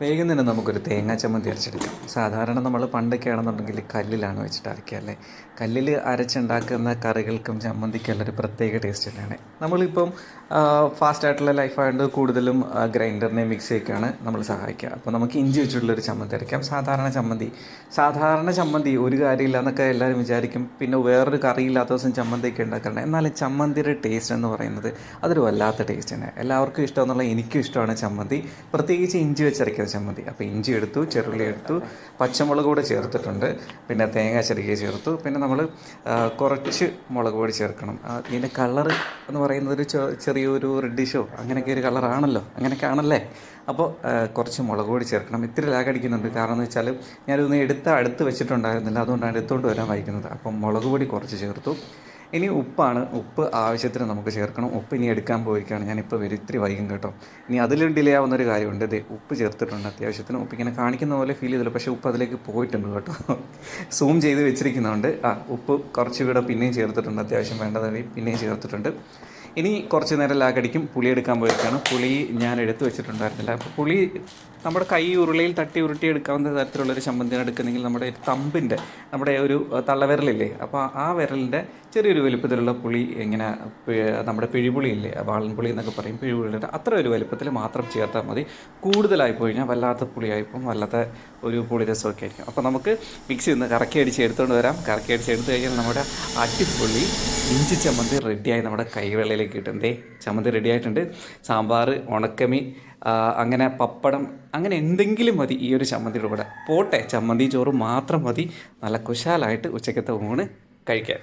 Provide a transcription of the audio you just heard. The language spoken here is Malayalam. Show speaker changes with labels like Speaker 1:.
Speaker 1: വേഗം തന്നെ നമുക്കൊരു തേങ്ങാ ചമ്മന്തി അരച്ചെടുക്കാം. സാധാരണ നമ്മൾ പണ്ടൊക്കെ ആണെന്നുണ്ടെങ്കിൽ കല്ലിലാണ് വെച്ചിട്ട് അരയ്ക്കുക അല്ലേ? കല്ലിൽ അരച്ചുണ്ടാക്കുന്ന കറികൾക്കും ചമ്മന്തിക്കും ഒരു പ്രത്യേക ടേസ്റ്റ് തന്നെയാണ്. നമ്മളിപ്പം ഫാസ്റ്റായിട്ടുള്ള ലൈഫായതുകൊണ്ട് കൂടുതലും ഗ്രൈൻഡറിനെ മിക്സിയൊക്കെയാണ് നമ്മൾ സഹായിക്കുക. അപ്പോൾ നമുക്ക് ഇഞ്ചി വെച്ചിട്ടുള്ളൊരു ചമ്മന്തി അരയ്ക്കാം. സാധാരണ ചമ്മന്തി. സാധാരണ ചമ്മന്തി ഒരു കാര്യമില്ല എന്നൊക്കെ എല്ലാവരും വിചാരിക്കും. പിന്നെ വേറൊരു കറിയില്ലാത്ത ദിവസം ചമ്മന്തിയൊക്കെ ഉണ്ടാക്കാറുണ്ട് എന്നാലും ചമ്മന്തിയുടെ ടേസ്റ്റ് എന്ന് പറയുന്നത് അതൊരു വല്ലാത്ത ടേസ്റ്റ് തന്നെ എല്ലാവർക്കും ഇഷ്ടമെന്നുള്ള എനിക്കും ഇഷ്ടമാണ് ചമ്മന്തി. പ്രത്യേകിച്ച് ഇഞ്ചി വെച്ചരയ്ക്കുന്ന മതി. അപ്പോൾ ഇഞ്ചി എടുത്തു ചെറുള്ളി എടുത്തു പച്ചമുളക് കൂടെ ചേർത്തിട്ടുണ്ട്. പിന്നെ തേങ്ങ ചെറുകിയ ചേർത്തു. പിന്നെ നമ്മൾ കുറച്ച് മുളക് പൊടി ചേർക്കണം. ഇതിന്റെ കളർ എന്ന് പറയുന്നത് ഒരു ചെറിയൊരു റെഡിഷോ അങ്ങനെയൊക്കെ ഒരു കളറാണല്ലോ. അങ്ങനെയൊക്കെ ആണല്ലേ അപ്പോൾ കുറച്ച് മുളക് പൊടി ചേർക്കണം. ഇത്തിരി ലാഗ് അടിക്കുന്നുണ്ട്. കാരണം എന്ന് വെച്ചാൽ ഞാനിതൊന്ന് എടുത്ത് അടുത്ത് വെച്ചിട്ടുണ്ടായിരുന്നില്ല. അതുകൊണ്ടാണ് എടുത്തുകൊണ്ട് വരാൻ വായിക്കുന്നത് അപ്പം മുളക് പൊടി കുറച്ച് ചേർത്തു. ഇനി ഉപ്പാണ്. ഉപ്പ് ആവശ്യത്തിന് നമുക്ക് ചേർക്കണം. ഉപ്പ് ഇനി എടുക്കാൻ പോയിരിക്കുകയാണ്. ഞാനിപ്പോൾ വരും. ഇത്തിരി വൈകും കേട്ടോ. ഇനി അതിലും ഡിലേ ആവുന്ന ഒരു കാര്യമുണ്ട്. ഇത് ഉപ്പ് ചേർത്തിട്ടുണ്ട് അത്യാവശ്യത്തിന്. ഉപ്പ് ഇങ്ങനെ കാണിക്കുന്ന പോലെ ഫീൽ ചെയ്തില്ല. പക്ഷേ ഉപ്പ് അതിലേക്ക് പോയിട്ടുണ്ട് കേട്ടോ. സൂം ചെയ്ത് വെച്ചിരിക്കുന്നതുകൊണ്ട് ആ ഉപ്പ് കുറച്ചുകൂടെ പിന്നെയും ചേർത്തിട്ടുണ്ട്. അത്യാവശ്യം വേണ്ടതായി പിന്നെയും ചേർത്തിട്ടുണ്ട്. ഇനി കുറച്ച് നേരം ലാഗടിക്കും പുളി എടുക്കാൻ പോയിരിക്കുകയാണ്. പുളി ഞാൻ എടുത്തു വെച്ചിട്ടുണ്ടായിരുന്നില്ല. അപ്പോൾ പുളി നമ്മുടെ കൈ ഉരുളയിൽ തട്ടി ഉരുട്ടി എടുക്കാവുന്ന തരത്തിലുള്ളൊരു ചമ്മന്തിയാണ് എടുക്കുന്നെങ്കിൽ നമ്മുടെ തമ്പിന്റെ നമ്മുടെ ഒരു തള്ളവിരലില്ലേ? അപ്പോൾ ആ വിരലിന്റെ ചെറിയൊരു വലുപ്പത്തിലുള്ള പുളി ഇങ്ങനെ നമ്മുടെ പിഴിപുളി ഇല്ലേ വാളൻപുളി എന്നൊക്കെ പറയും. പിഴിപുളിയുടെ അത്ര ഒരു വലുപ്പത്തിൽ മാത്രം ചേർത്താൽ മതി. കൂടുതലായി പോയി കഴിഞ്ഞാൽ വല്ലാത്ത പുളിയായിപ്പം വല്ലാത്ത ഒരു പുളി രസമൊക്കെ ആയിരിക്കും. അപ്പോൾ നമുക്ക് മിക്സി നിന്ന് കറക്കി അടിച്ച് എടുത്തുകൊണ്ട് വരാം. കറക്കി അടിച്ച് എടുത്തു കഴിഞ്ഞാൽ നമ്മുടെ അടിപൊളി ഇഞ്ചി ചമ്മന്തി റെഡിയായി നമ്മുടെ കൈവെള്ളയിലേക്ക് കിട്ടും ദേ ചമ്മന്തി റെഡി ആയിട്ടുണ്ട്. സാമ്പാർ ഉണക്കമീൻ അങ്ങനെ പപ്പടം അങ്ങനെ എന്തെങ്കിലും മതി ഈ ഒരു ചമ്മന്തിയുടെ കൂടെ. പോട്ടെ ചമ്മന്തി ചോറ് മാത്രം മതി. നല്ല കുശാലായിട്ട് ഉച്ചക്കത്തെ ഊണ് കഴിക്കാൻ